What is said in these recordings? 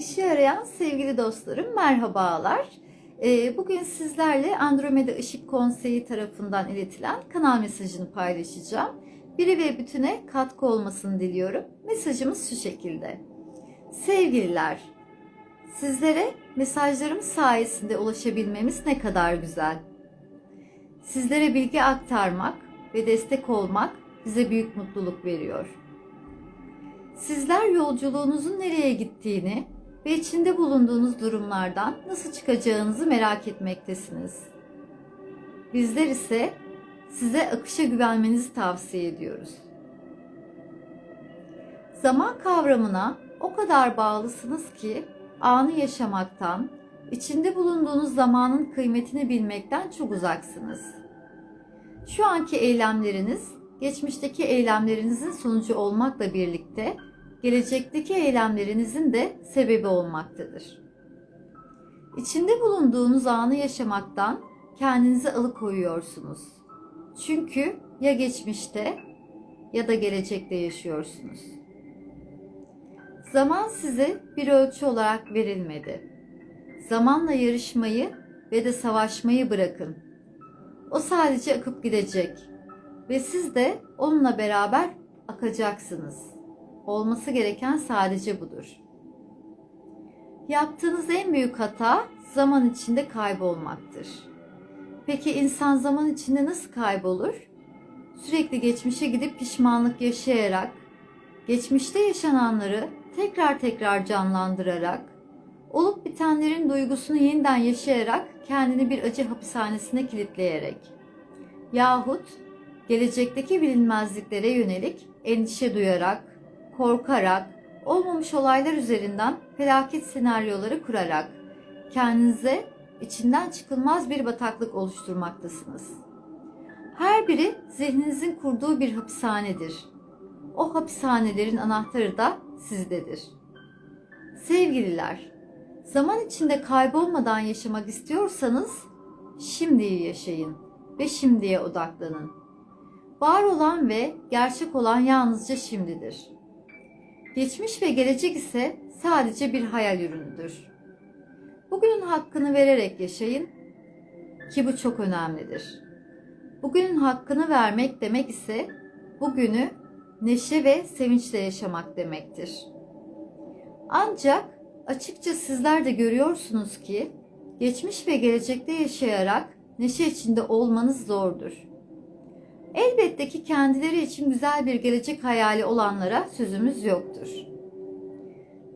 İşe arayan sevgili dostlarım merhabalar. Ee, Bugün sizlerle Andromeda Işık Konseyi tarafından iletilen kanal mesajını paylaşacağım. Biri ve bütüne katkı olmasını diliyorum. Mesajımız şu şekilde. Sevgililer, sizlere mesajlarımız sayesinde ulaşabilmemiz ne kadar güzel. Sizlere bilgi aktarmak ve destek olmak bize büyük mutluluk veriyor. Sizler yolculuğunuzun nereye gittiğini ve içinde bulunduğunuz durumlardan nasıl çıkacağınızı merak etmektesiniz. Bizler ise size akışa güvenmenizi tavsiye ediyoruz. Zaman kavramına o kadar bağlısınız ki anı yaşamaktan, içinde bulunduğunuz zamanın kıymetini bilmekten çok uzaksınız. Şu anki eylemleriniz, geçmişteki eylemlerinizin sonucu olmakla birlikte gelecekteki eylemlerinizin de sebebi olmaktadır. İçinde bulunduğunuz anı yaşamaktan kendinizi alıkoyuyorsunuz. Çünkü ya geçmişte ya da gelecekte yaşıyorsunuz. Zaman size bir ölçü olarak verilmedi. Zamanla yarışmayı ve de savaşmayı bırakın. O sadece akıp gidecek ve siz de onunla beraber akacaksınız. Olması gereken sadece budur. Yaptığınız en büyük hata zaman içinde kaybolmaktır. Peki insan zaman içinde nasıl kaybolur? Sürekli geçmişe gidip pişmanlık yaşayarak, geçmişte yaşananları tekrar tekrar canlandırarak, olup bitenlerin duygusunu yeniden yaşayarak kendini bir acı hapishanesine kilitleyerek yahut gelecekteki bilinmezliklere yönelik endişe duyarak, korkarak, olmamış olaylar üzerinden felaket senaryoları kurarak kendinize içinden çıkılmaz bir bataklık oluşturmaktasınız. Her biri zihninizin kurduğu bir hapishanedir. O hapishanelerin anahtarı da sizdedir. Sevgililer, zaman içinde kaybolmadan yaşamak istiyorsanız şimdiyi yaşayın ve şimdiye odaklanın. Var olan ve gerçek olan yalnızca şimdidir. Geçmiş ve gelecek ise sadece bir hayal ürünüdür. Bugünün hakkını vererek yaşayın ki bu çok önemlidir. Bugünün hakkını vermek demek ise bugünü neşe ve sevinçle yaşamak demektir. Ancak açıkça sizler de görüyorsunuz ki geçmiş ve gelecekte yaşayarak neşe içinde olmanız zordur. Elbette ki kendileri için güzel bir gelecek hayali olanlara sözümüz yoktur.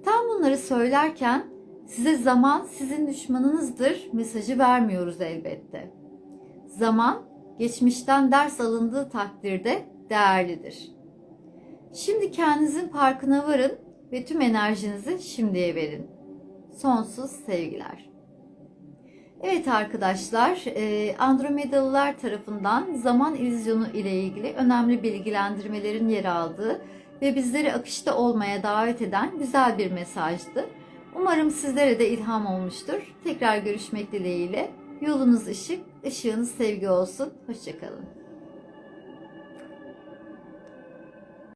Tam bunları söylerken size zaman sizin düşmanınızdır mesajı vermiyoruz elbette. Zaman geçmişten ders alındığı takdirde değerlidir. Şimdi kendinizin farkına varın ve tüm enerjinizi şimdiye verin. Sonsuz sevgiler. Evet arkadaşlar, e, Andromedalılar tarafından zaman illüzyonu ile ilgili önemli bilgilendirmelerin yer aldığı ve bizleri akışta olmaya davet eden güzel bir mesajdı. Umarım sizlere de ilham olmuştur. Tekrar görüşmek dileğiyle. Yolunuz ışık, ışığınız sevgi olsun. Hoşçakalın.